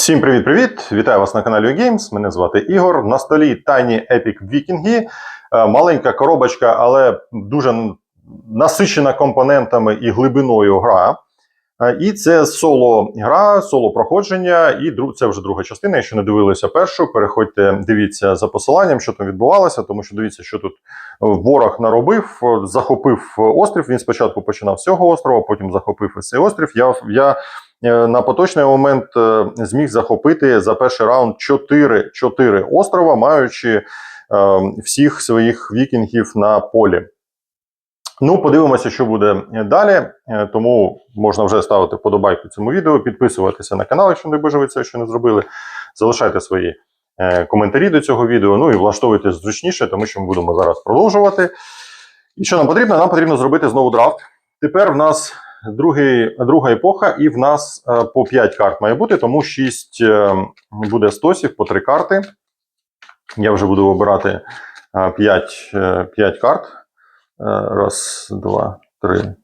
Всім привіт-привіт! Вітаю вас на каналі Games. Мене звати Ігор. На столі тайні Epic Вікінги. Е, Маленька коробочка, але дуже насичена компонентами і глибиною гра. Е, І це соло гра, соло проходження, і це вже друга частина. Якщо не дивилися першу, переходьте, дивіться за посиланням, що там відбувалося, тому що дивіться, що тут е, ворог наробив, захопив острів. Він спочатку починав з цього острова, потім захопив цей острів. Я, я на поточний момент е, зміг захопити за перший раунд 4, 4 острова, маючи е, всіх своїх вікінгів на полі. Ну, подивимося, що буде далі. Е, Тому можна вже ставити вподобайку цьому відео, підписуватися на канал, якщо не це ще не зробили. Залишайте свої е, коментарі до цього відео. Ну і влаштовуйтесь зручніше, тому що ми будемо зараз продовжувати. І що нам потрібно? Нам потрібно зробити знову драфт. Тепер в нас другий, друга епоха, і в нас е, по 5 карт має бути, тому 6 е, буде стосів по 3 карти. Я вже буду вибирати 5, 5 карт. Е, Раз, два, три,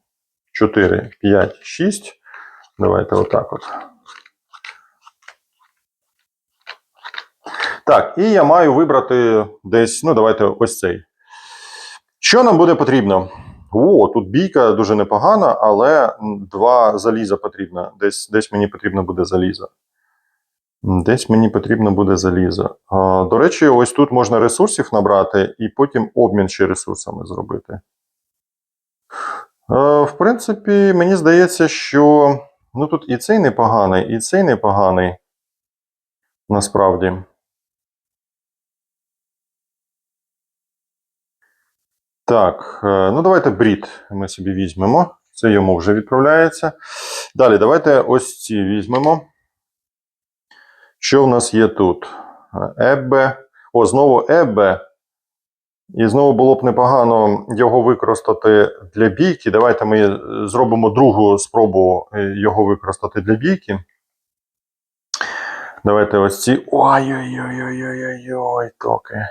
чотири, п'ять, шість. Давайте отак от. Так, і я маю вибрати десь, ну, давайте ось цей. Що нам буде потрібно? О, тут бійка дуже непогана, але два заліза потрібно. Десь, десь мені потрібно буде залізо. Десь мені потрібно буде залізо. А, до речі, ось тут можна ресурсів набрати і потім обмін ще ресурсами зробити. Е, в принципі, мені здається, що ну, тут і цей непоганий, і цей непоганий. Насправді. Так, е, ну давайте брід ми собі візьмемо. Це йому вже відправляється. Далі, давайте ось ці візьмемо. Що в нас є тут? Еббе. О, знову Еббе. І знову було б непогано його використати для бійки. Давайте ми зробимо другу спробу е, його використати для бійки. Давайте ось ці. Ой-ой-ой-ой-ой-ой-ой, токи.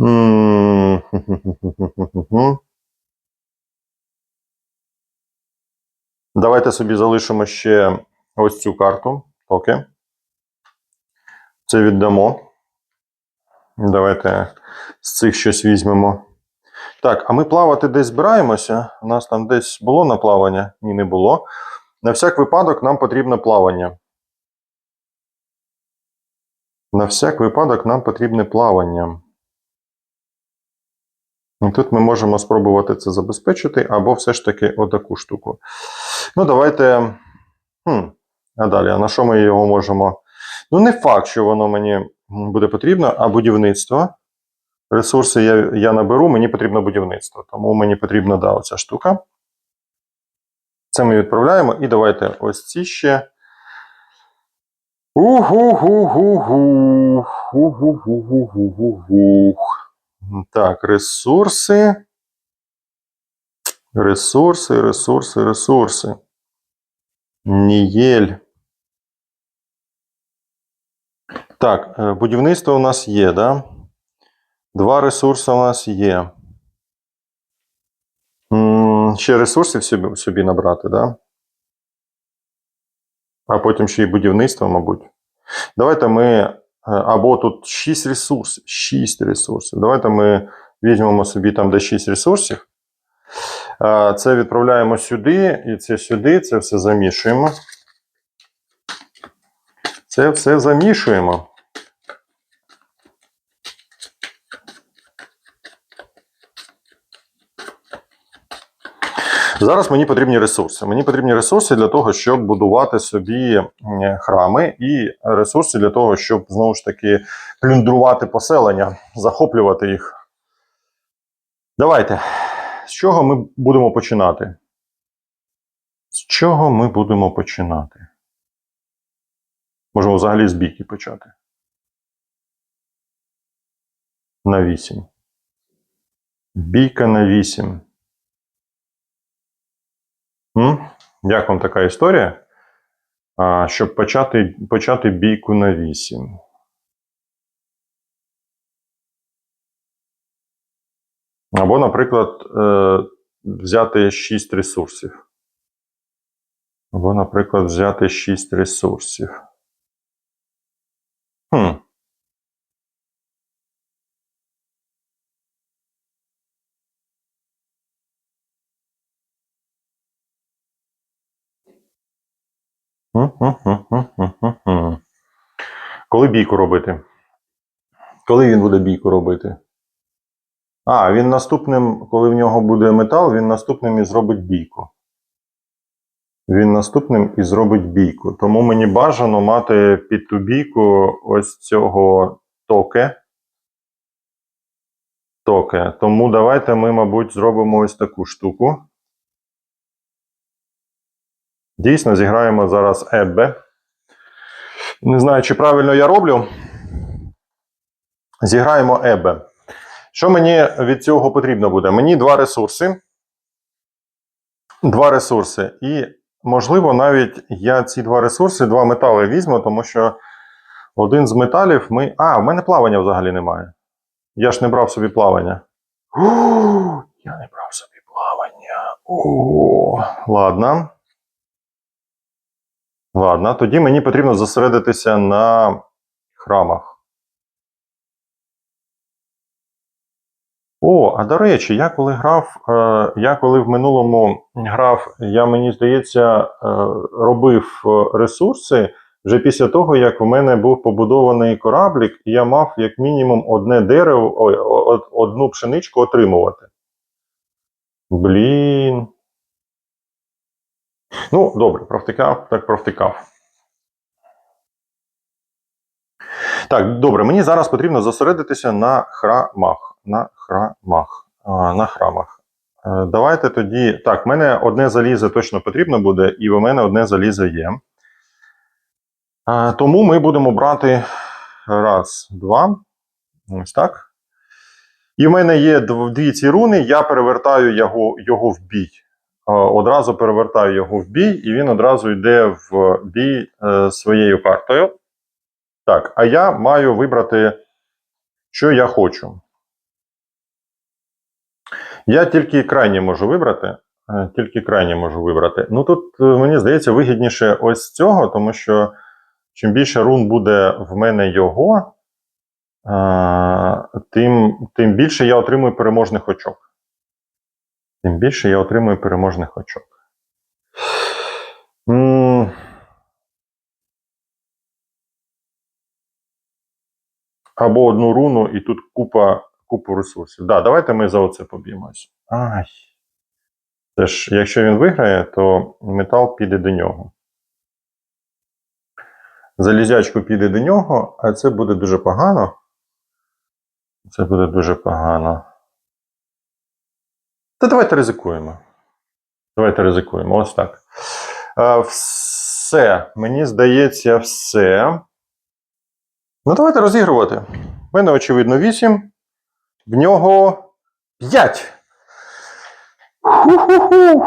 М. Давайте собі залишимо ще ось цю карту. Токи. Це віддамо. Давайте з цих щось візьмемо. Так, а ми плавати десь збираємося. У нас там десь було на плавання? Ні, не було. На всяк випадок нам потрібно плавання. На всяк випадок нам потрібне плавання. І тут ми можемо спробувати це забезпечити, або все ж таки отаку штуку. Ну, давайте. Хм. А далі, а на що ми його можемо? Ну, не факт, що воно мені буде потрібно, а будівництво. Ресурси я, я наберу, мені потрібно будівництво. Тому мені потрібна да, оця штука. Це ми відправляємо. І давайте ось ці ще. Угу-гу-гу-гу. Угу-гу-гу-гу-гу. Так, ресурси. Ресурси, ресурси, ресурси. Нієль. Так, е, будівництво у нас є, да? Два ресурси у нас є. Ще ресурсів собі, собі набрати, да? А потім ще й будівництво, мабуть. Давайте ми. Або тут 6 ресурсів. 6 ресурсів. Давайте ми візьмемо собі там де 6 ресурсів. Це відправляємо сюди, і це сюди, це все замішуємо. Це все замішуємо. Зараз мені потрібні ресурси. Мені потрібні ресурси для того, щоб будувати собі храми, і ресурси для того, щоб знову ж таки плюндрувати поселення, захоплювати їх. Давайте. З чого ми будемо починати? З чого ми будемо починати? Можемо взагалі з бійки почати. На 8. Бійка на 8. Як вам така історія? Щоб почати, почати бійку на 8. Або, наприклад, е, взяти 6 ресурсів. Або, наприклад, взяти 6 ресурсів. Коли бійку робити? Коли він буде бійку робити? А, він наступним, коли в нього буде метал, він наступним і зробить бійку. Він наступним і зробить бійку. Тому мені бажано мати під ту бійку ось цього токе. Токе. Тому давайте ми, мабуть, зробимо ось таку штуку. Дійсно, зіграємо зараз Еббе. Не знаю, чи правильно я роблю. Зіграємо Еббе. Що мені від цього потрібно буде? Мені два ресурси. Два ресурси. І, можливо, навіть я ці два ресурси, два метали візьму, тому що один з металів ми. А, в мене плавання взагалі немає. Я ж не брав собі плавання. Я не брав собі плавання. О, ладно. Ладно, тоді мені потрібно зосередитися на храмах. О, а до речі, я коли грав, е, я коли в минулому грав, я мені здається, е, робив е, ресурси вже після того, як в мене був побудований кораблік, і я мав як мінімум одне дерево, одну пшеничку отримувати. Блін. Ну, добре, провтикав, так провтикав. Так, добре, мені зараз потрібно зосередитися на храмах. На храмах. На храмах. Е, Давайте тоді. Так, в мене одне залізо точно потрібно буде, і в мене одне залізо є. А, Тому ми будемо брати раз, два. Ось так. І в мене є дві ці руни, я перевертаю його, його в бій. Е, Одразу перевертаю його в бій, і він одразу йде в бій е, своєю картою. Так, а я маю вибрати, що я хочу. Я тільки крайнє можу вибрати. е, Тільки крайнє можу вибрати. Ну тут мені здається вигідніше ось цього, тому що чим більше рун буде в мене його, тим, тим більше я отримую переможних очок. Тим більше я отримую переможних очок. Або одну руну, і тут купа, купу ресурсів. Да, давайте ми за оце поб'ємось. Ай. Це ж, якщо він виграє, то метал піде до нього. Залізячку піде до нього, а це буде дуже погано. Це буде дуже погано. Та давайте ризикуємо. Давайте ризикуємо. Ось так. Е, все. Мені здається, все. Ну, давайте розігрувати. В мене, очевидно, 8. В нього 5. Ху-ху-ху.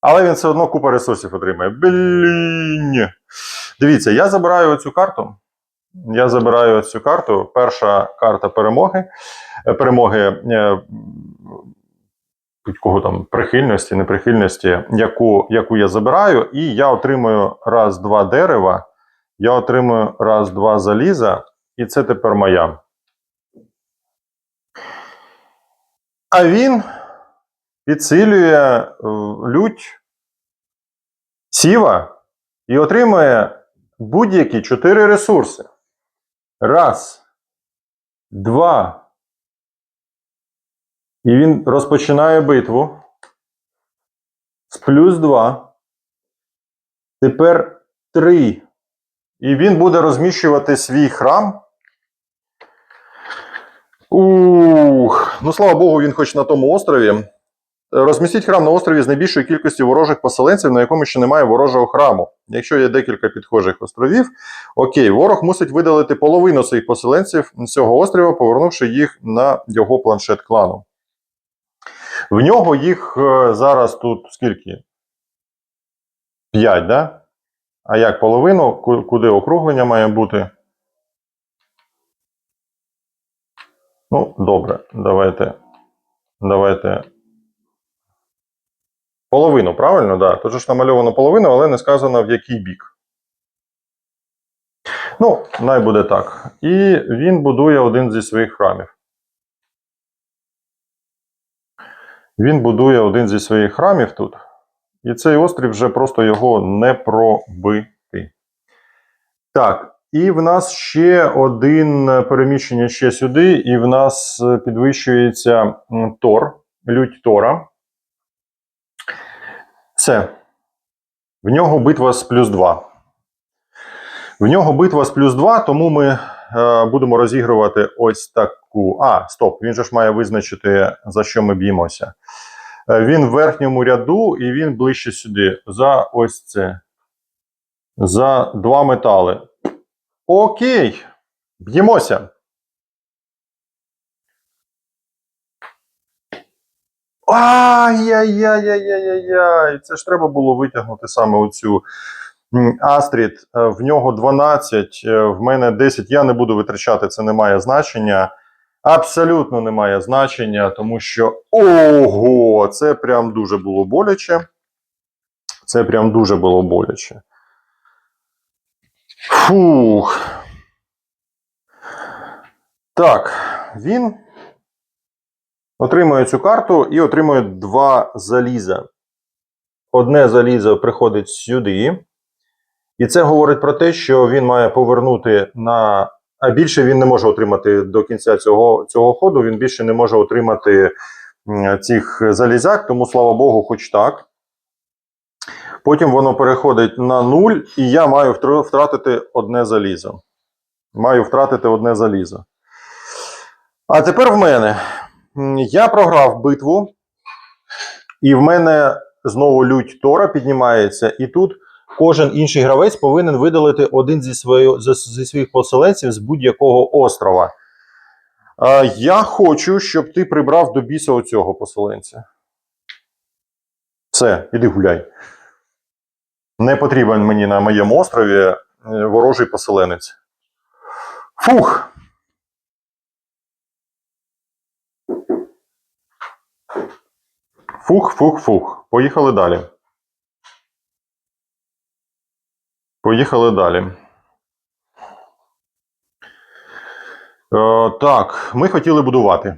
Але він все одно купа ресурсів отримає. Блін. Дивіться, я забираю оцю карту. Я забираю цю карту. Перша карта перемоги. Е, Перемоги е, кого там прихильності, неприхильності, яку, яку я забираю, і я отримую раз-два дерева, я отримую раз-два заліза, і це тепер моя. А він підсилює е, лють сіва і отримує будь-які чотири ресурси. Раз, два. І він розпочинає битву з плюс 2. Тепер 3. І він буде розміщувати свій храм. Ух, ну слава Богу, він хоч на тому острові. Розмістіть храм на острові з найбільшою кількістю ворожих поселенців, на якому ще немає ворожого храму. Якщо є декілька підхожих островів, окей, ворог мусить видалити половину своїх поселенців з цього острова, повернувши їх на його планшет клану. В нього їх е, зараз тут скільки? 5, да? А як половину? Куди округлення має бути? Ну, добре, давайте. Давайте. Половину, правильно? Да. Тут ж намальовано половину, але не сказано в який бік. Ну, най буде так. І він будує один зі своїх храмів. Він будує один зі своїх храмів тут. І цей острів вже просто його не пробити. Так, і в нас ще один переміщення ще сюди, і в нас е, підвищується Тор, лють Тора. Все. В нього битва з плюс 2. В нього битва з плюс 2, тому ми е, будемо розігрувати ось таку. А, стоп, він же ж має визначити, за що ми б'ємося. Е, він в верхньому ряду і він ближче сюди. За ось це. За два метали. Окей. Б'ємося. Ай-яй-яй-яй-яй-яй. Це ж треба було витягнути саме оцю Астрід. Е, В нього 12, е, в мене 10. Я не буду витрачати, це не має значення. Абсолютно не має значення, тому що ого, це прям дуже було боляче. Це прям дуже було боляче. Фух. Так, він отримує цю карту і отримує два заліза. Одне залізо приходить сюди. І це говорить про те, що він має повернути на. А більше він не може отримати до кінця цього, цього ходу. Він більше не може отримати цих залізяк, тому слава Богу, хоч так. Потім воно переходить на нуль, і я маю втратити одне залізо. Маю втратити одне залізо. А тепер в мене. Я програв битву, і в мене знову лють Тора піднімається, і тут кожен інший гравець повинен видалити один зі, свою, зі своїх поселенців з будь-якого острова. Я хочу, щоб ти прибрав до біса оцього поселенця. Все, іди гуляй. Не потрібен мені на моєму острові е, ворожий поселенець. Фух. Фух, фух, фух. Поїхали далі. Поїхали далі. Е, так, ми хотіли будувати.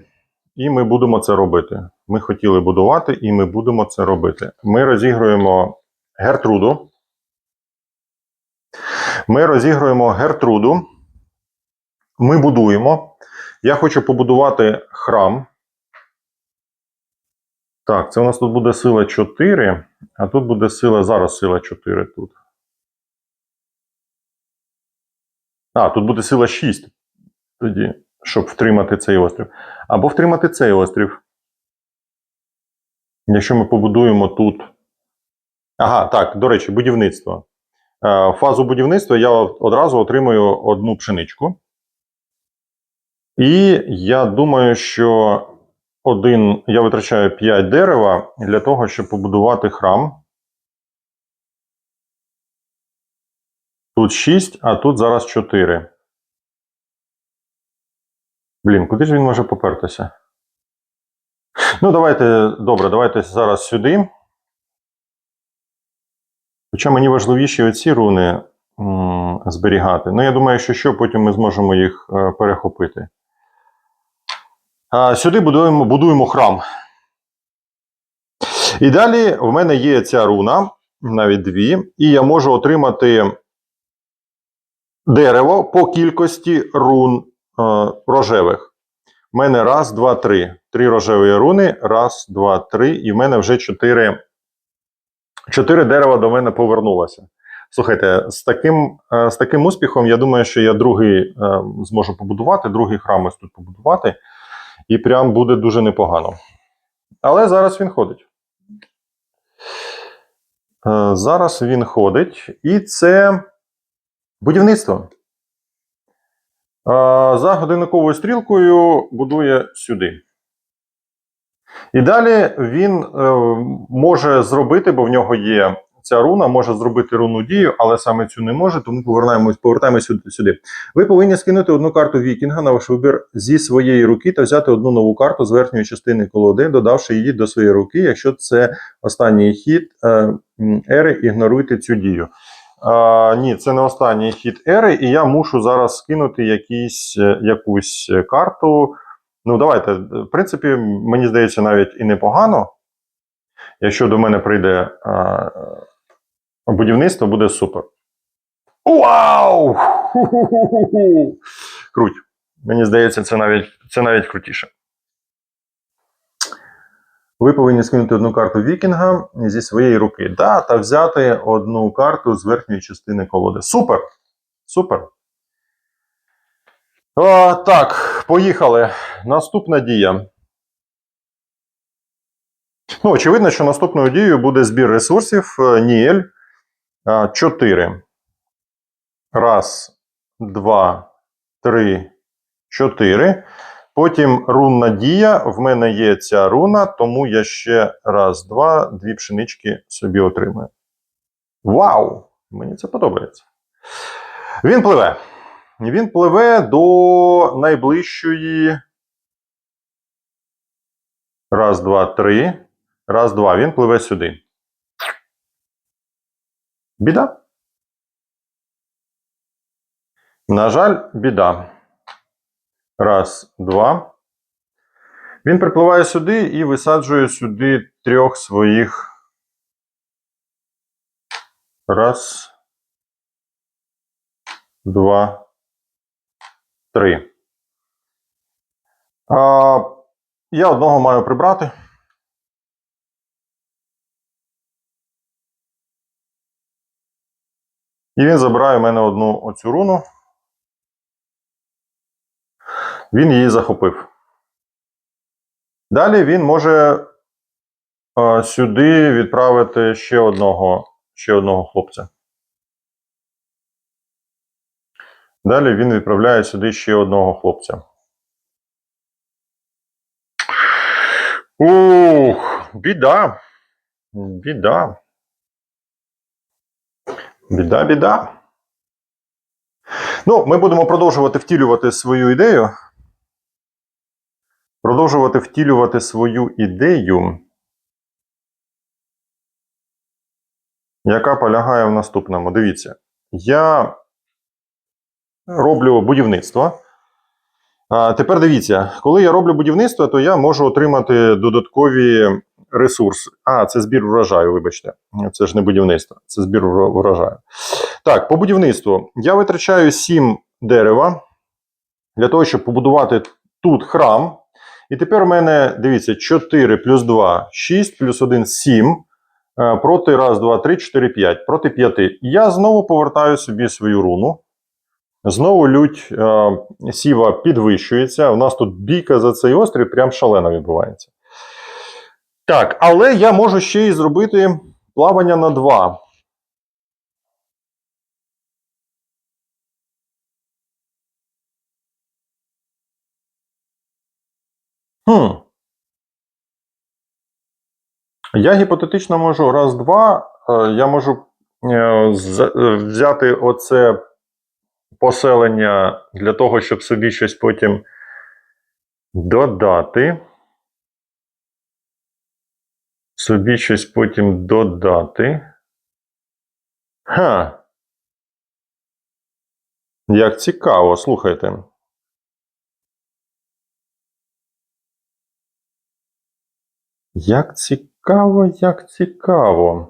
І ми будемо це робити. Ми хотіли будувати, і ми будемо це робити. Ми розігруємо Гертруду. Ми розігруємо Гертруду. Ми будуємо. Я хочу побудувати храм. Так, це у нас тут буде сила 4, а тут буде сила, зараз сила 4 тут. А, тут буде сила 6 тоді, щоб втримати цей острів. Або втримати цей острів. Якщо ми побудуємо тут. Ага, так, до речі, будівництво. Е, Фазу будівництва я одразу отримую одну пшеничку. І я думаю, що один, я витрачаю 5 дерева для того, щоб побудувати храм. Тут 6, а тут зараз 4. Блін, куди ж він може попертися? Ну, давайте, добре, давайте зараз сюди. Хоча мені важливіші оці руни зберігати. Ну, я думаю, що що потім ми зможемо їх е, перехопити. Сюди будуємо, будуємо храм. І далі в мене є ця руна, навіть дві, і я можу отримати дерево по кількості рун е, рожевих. У мене раз, два, три. Три рожеві руни. Раз, два, три. І в мене вже чотири, чотири дерева до мене повернулося. Слухайте, з таким, е, з таким успіхом, я думаю, що я другий е, зможу побудувати, другий храм ось тут побудувати. І прям буде дуже непогано. Але зараз він ходить. Е, Зараз він ходить, і це будівництво. Е, За годинниковою стрілкою будує сюди. І далі він е, може зробити, бо в нього є ця руна, може зробити рунну дію, але саме цю не може, тому повертаємось, повертаємось сюди, сюди. Ви повинні скинути одну карту Вікінга на ваш вибір зі своєї руки та взяти одну нову карту з верхньої частини колоди, додавши її до своєї руки. Якщо це останній хід е, ери, ігноруйте цю дію. А, ні, це не останній хід ери, і я мушу зараз скинути якісь, е, якусь карту. Ну, давайте, в принципі, мені здається, навіть і непогано. Якщо до мене прийде а, будівництво, буде супер. Вау! Круть. Мені здається, це навіть, це навіть крутіше. Ви повинні скинути одну карту Вікінга зі своєї руки. Да, та взяти одну карту з верхньої частини колоди. Супер! Супер! О, так, поїхали. Наступна дія. Ну, очевидно, що наступною дією буде збір ресурсів е, Ніель 4. Раз, два, три, чотири. Потім рунна дія. В мене є ця руна, тому я ще раз, два, дві пшенички собі отримую. Вау! Мені це подобається. Він пливе. Він пливе до найближчої. Раз, два, три. Раз, два. Він пливе сюди. Біда. На жаль, біда. Раз, два. Він припливає сюди і висаджує сюди трьох своїх. Раз. Два. Три. А, я одного маю прибрати. І він забирає в мене одну оцю руну. Він її захопив. Далі він може е, сюди відправити ще одного, ще одного хлопця. Далі він відправляє сюди ще одного хлопця. Ух, біда. Біда. Біда, біда. Ну, ми будемо продовжувати втілювати свою ідею. Продовжувати втілювати свою ідею, яка полягає в наступному. Дивіться, я роблю будівництво. А тепер дивіться, коли я роблю будівництво, то я можу отримати додаткові ресурси. А, це збір врожаю, вибачте. Це ж не будівництво, це збір вро- врожаю. Так, по будівництву я витрачаю 7 дерева для того, щоб побудувати тут храм. І тепер у мене, дивіться, 4 плюс 2, 6 плюс 1, 7. е, Проти 1, 2, 3, 4, 5. Проти 5. Я знову повертаю собі свою руну. Знову лють е, сіва підвищується. У нас тут бійка за цей острів прям шалено відбувається. Так, але я можу ще й зробити плавання на 2. Хм. Я гіпотетично можу раз-два. е, Я можу е, е, взяти оце поселення для того, щоб собі щось потім додати. Собі щось потім додати. Ха. Як цікаво, слухайте. Як цікаво, як цікаво.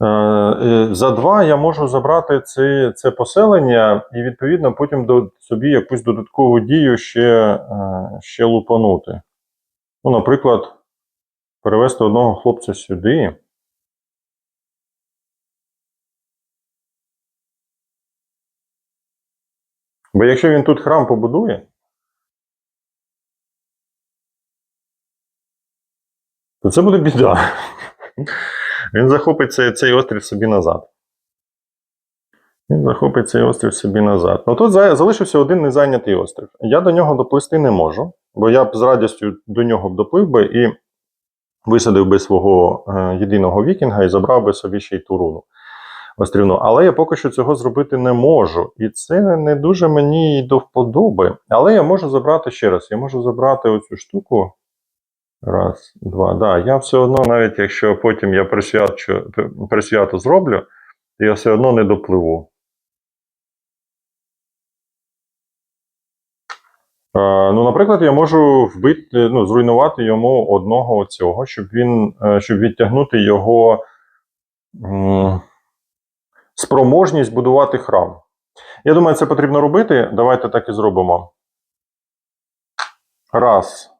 Е, е, За два я можу забрати це, це поселення і, відповідно, потім до, собі якусь додаткову дію ще, е, ще лупанути. Ну, наприклад, перевести одного хлопця сюди. Бо якщо він тут храм побудує, то це буде біда. Він захопить цей, цей острів собі назад. Він захопить цей острів собі назад. Ну тут залишився один незайнятий острів. Я до нього доплисти не можу, бо я б з радістю до нього б доплив би і висадив би свого е, єдиного вікінга і забрав би собі ще й ту руну острівну. Але я поки що цього зробити не можу. І це не дуже мені до вподоби. Але я можу забрати ще раз. Я можу забрати оцю штуку. Раз, два. Да, я все одно, навіть якщо потім я присвяту зроблю, я все одно не допливу. Ну, наприклад, я можу вбити, ну, зруйнувати йому одного цього, щоб він, е, щоб відтягнути його спроможність будувати храм. Я думаю, це потрібно робити. Давайте так і зробимо. Раз.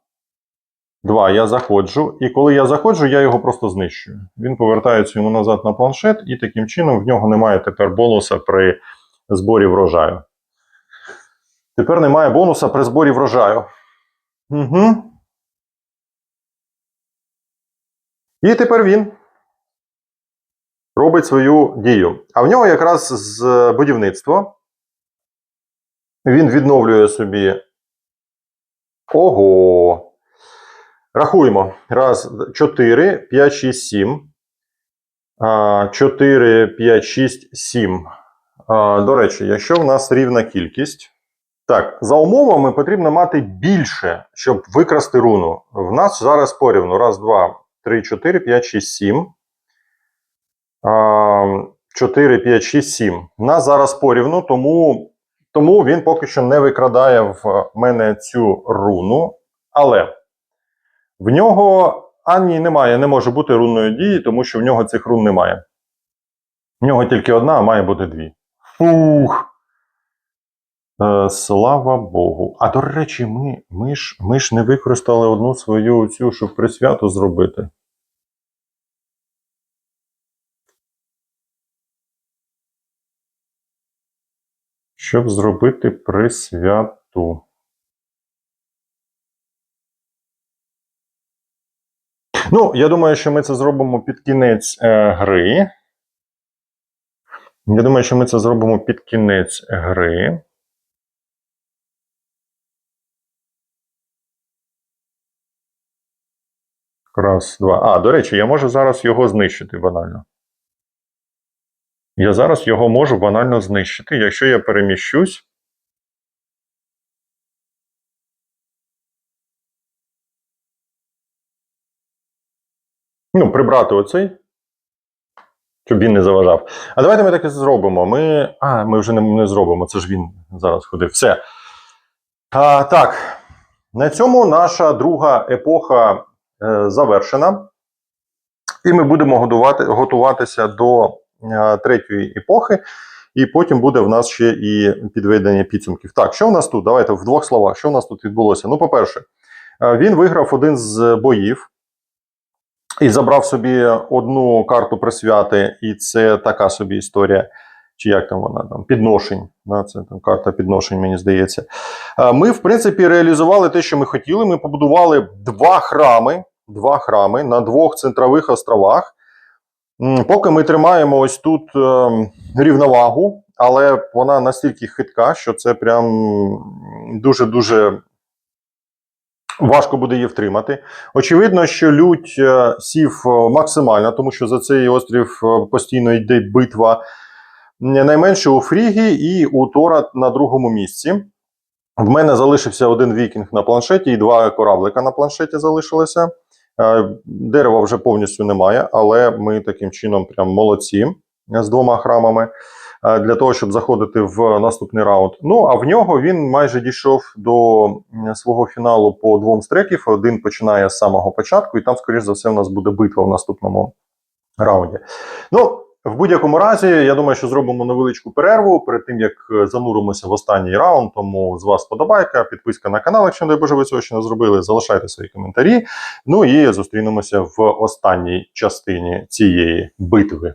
Два. Я заходжу. І коли я заходжу, я його просто знищую. Він повертається йому назад на планшет, і таким чином в нього немає тепер бонуса при зборі врожаю. Тепер немає бонуса при зборі врожаю. Угу. І тепер він робить свою дію. А в нього якраз з будівництва він відновлює собі. Ого. Рахуємо. Раз, 4, 5, 6, 7. 4, 5, 6, 7. До речі, якщо в нас рівна кількість. Так, за умовами потрібно мати більше, щоб викрасти руну. В нас зараз порівну. Раз, два, три, чотири, п'ять, шість, сім. 4, 5, 6, 7. У нас зараз порівну, тому, тому він поки що не викрадає в мене цю руну. Але в нього ані немає, не може бути рунної дії, тому що в нього цих рун немає. В нього тільки одна, а має бути дві. Фух. Е, слава Богу. А до речі, ми, ми, ж, ми ж не використали одну свою цю, щоб присвяту зробити. Щоб зробити присвяту. Ну, я думаю, що ми це зробимо під кінець е, гри. Я думаю, що ми це зробимо під кінець гри. Раз, два. А, до речі, я можу зараз його знищити банально. Я зараз його можу банально знищити, якщо я переміщусь. Ну, прибрати оцей. Щоб він не заважав. А давайте ми так і зробимо. Ми. А, ми вже не, не зробимо. Це ж він зараз ходив. Все. А, Так. На цьому наша друга епоха завершена. І ми будемо годувати, готуватися до е, третьої епохи. І потім буде в нас ще і підведення підсумків. Так, що в нас тут? Давайте в двох словах, що в нас тут відбулося? Ну, по-перше, е, він виграв один з боїв і забрав собі одну карту присвяти, і це така собі історія. Чи як там вона там підношень? Да, це там карта підношень, мені здається. Ми, в принципі, реалізували те, що ми хотіли. Ми побудували два храми, два храми на двох центрових островах. Поки ми тримаємо ось тут е, рівновагу, але вона настільки хитка, що це прям дуже-дуже важко буде її втримати. Очевидно, що лють е, сів е, максимально, тому що за цей острів е, постійно йде битва. Найменше у Фрігі і у Тора на другому місці. В мене залишився один вікінг на планшеті і два кораблика на планшеті залишилося. Е, Дерева вже повністю немає, але ми таким чином прям молодці з двома храмами е, для того, щоб заходити в наступний раунд. Ну а в нього він майже дійшов до свого фіналу по двом стреків. Один починає з самого початку, і там, скоріш за все, у нас буде битва в наступному раунді. Ну, в будь-якому разі, я думаю, що зробимо невеличку перерву перед тим, як е, зануримося в останній раунд. Тому з вас подобайка, підписка на канал, якщо не боже ви цього ще не зробили. Залишайте свої коментарі. Ну і зустрінемося в останній частині цієї битви.